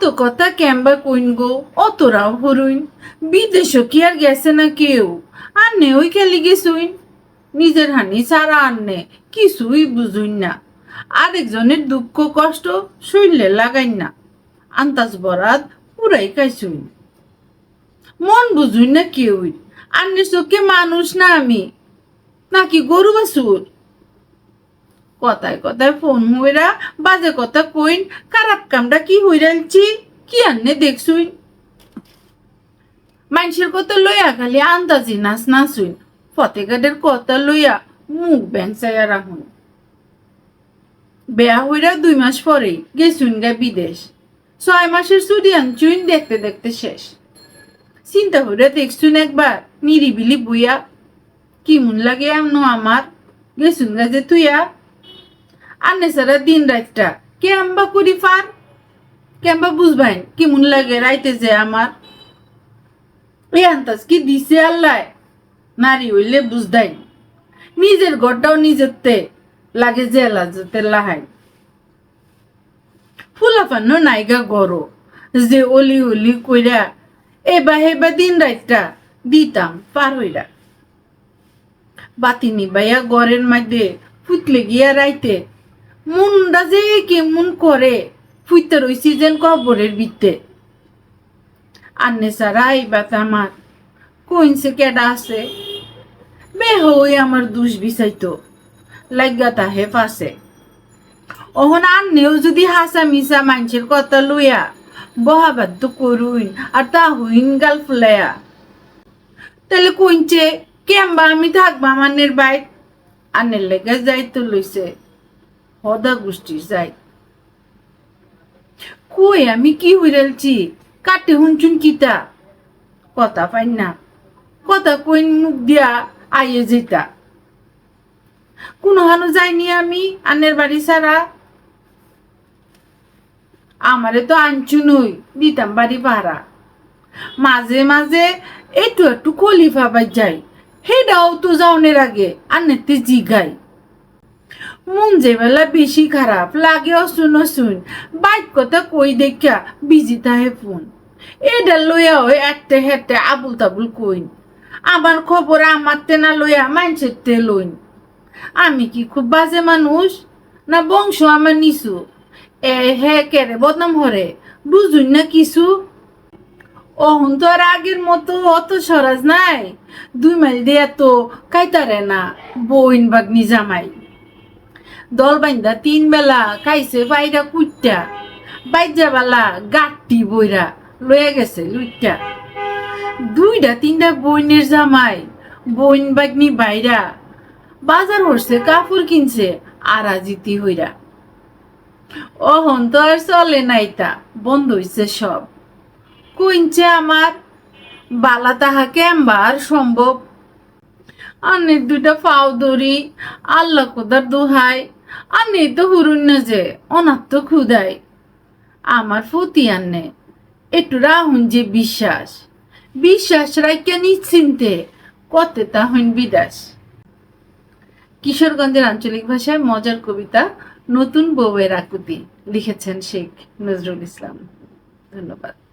অত কথা ক্যাম্বা কইন গো অতরাও হরুইন। বিদেশও কি আর গেছে না কেউ? আন্নে ওই খেলি গেছুইন? নিজের হানি সারা আন্নে কিছুই বুঝুইন না। আরেকজনের দুঃখ কষ্ট শৈলে লাগাইন না। আন্তাজ বরাত পুরাই খাইছুইন। মন বুঝুইন না কেউই। আন্নের চোখে মানুষ না আমি। নাকি গরু বাসুর কথায় কথায় ফোন হইরা বাজে কথা কইন, খারাপ কামটা কি হইরালছি কি আন্নে দেখছুই? মানুষের কথা লইয়া খালি আন্দাজি নাচ নাচুইন। ফতেগাডের কথা লইয়া মুখ ব্যাংসাইয়া রাখুন। বেয়া হইরা দুই মাস পরেই গেছুন গা বিদেশ। ছয় মাসের ছুটি আনছুইন দেখতে দেখতে শেষ। চিন্তা হইরা দেখছুন একবার, নিরিবিলি বুইয়া। কি মন লাগে এমন আমার? গেছুন গা যে তুইয়া আনে সারা দিন রাতটা কে আম্বা করি ফার? কেম্বা বুঝবাইন, কেমন লাগে রাইতে যে আমার? এই আন্তাজ কি দিছে আল্লাহ? নারী হইলে বুঝদাই নিজের ঘরটাও নিজের তে লাগে যে লাজতে লাহাই ফুলাফান্ন নাইগা গরো, যে অলি অলি কইরা এবা হেবা দিন রাতটা দিতাম পার হইরা। বাতি নিবাইয়া গড়ের মধ্যে ফুটলে গিয়া রাইতে মুন্ডা যে কেমন করে ফুইতে রইছি যেন কবরের বিতে আন্নে সারা এই বাত আমার। কইনছে কেডা আছে? বে হই আমার দুষ বিচাইতো লাগা তাহে ফাসে অহন আন্নেও যদি হাসা মিসা মানুষের কথা লইয়া বহাবাদ্য করুইন, আর তা হইন গাল ফুলাইয়া। তাহলে কইনছে কেমবা আমি থাকবা মানের বাইক আন্নের লেগে যাইতো লইছে। হদা গোষ্ঠীর যাই কই আমি কি হইরালছি? কাটে হুনচুন কিতা? কথা পাইন না। কথা কইন মুখ দিয়া আইয়ে যেতা। কোনো হানো যাইনি আমি আন্নের বাড়ি ছাড়া। আমারে তো আনছু নই দিতাম বাড়ি ভাড়া। মাঝে মাঝে একটু একটু খলিফা বাই যাই হেডাও তো যাওনের আগে আন্নেতে জিগাই। মন যে বেলা বেশি খারাপ, লাগে অসুন অসুন। বাইক কথা কই দেখা বিজি তাহে ফোন। এটা লইয়া ওই একটা হেঁটে আবুল তাবুল কইন। আমার খবর আমার তে না লইয়া মানুষের তে লইন। আমি কি খুব বাজে মানুষ? না বংশ আমার নিছু এ হে কেরে বদনাম হরে? বুঝুন না কিছু? অহন তো আর আগের মতো অত সরাজ নাই। দুই মাইল দিয়ে তো কাইতারে না, বইন বাগনি জামাই। দল বাইন্দা তিন বেলা খাইছে, বাইরা কুইটা বাইজা বালা গাটি বইরা লয়ে গেছে লুইটা দুইটা তিনটা বইনের জামাই, বইন বাগনি বাইরা। বাজার হরছে, কাপড় কিনছে আরাজিতি হইরা। অহন তো আর চলে নাইতা বন্ধ হইছে সব। কইনছে আমার, বালা তাহাকে এম্বার সম্ভব। আন্নের দুইটা ফাও দড়ি আল্লাহ কোদার দোহাই আন্নে তো না যে অনার তো ক্ষুদাই আমার ফতি আন্নে একটু রাহুন যে বিশ্বাস। বিশ্বাস রাইকা নিশ্চিন্তে, কতে তা হইন বিদাস। কিশোরগঞ্জের আঞ্চলিক ভাষায় মজার কবিতা নতুন বউয়ের আকুতি লিখেছেন শেখ নজরুল ইসলাম। ধন্যবাদ।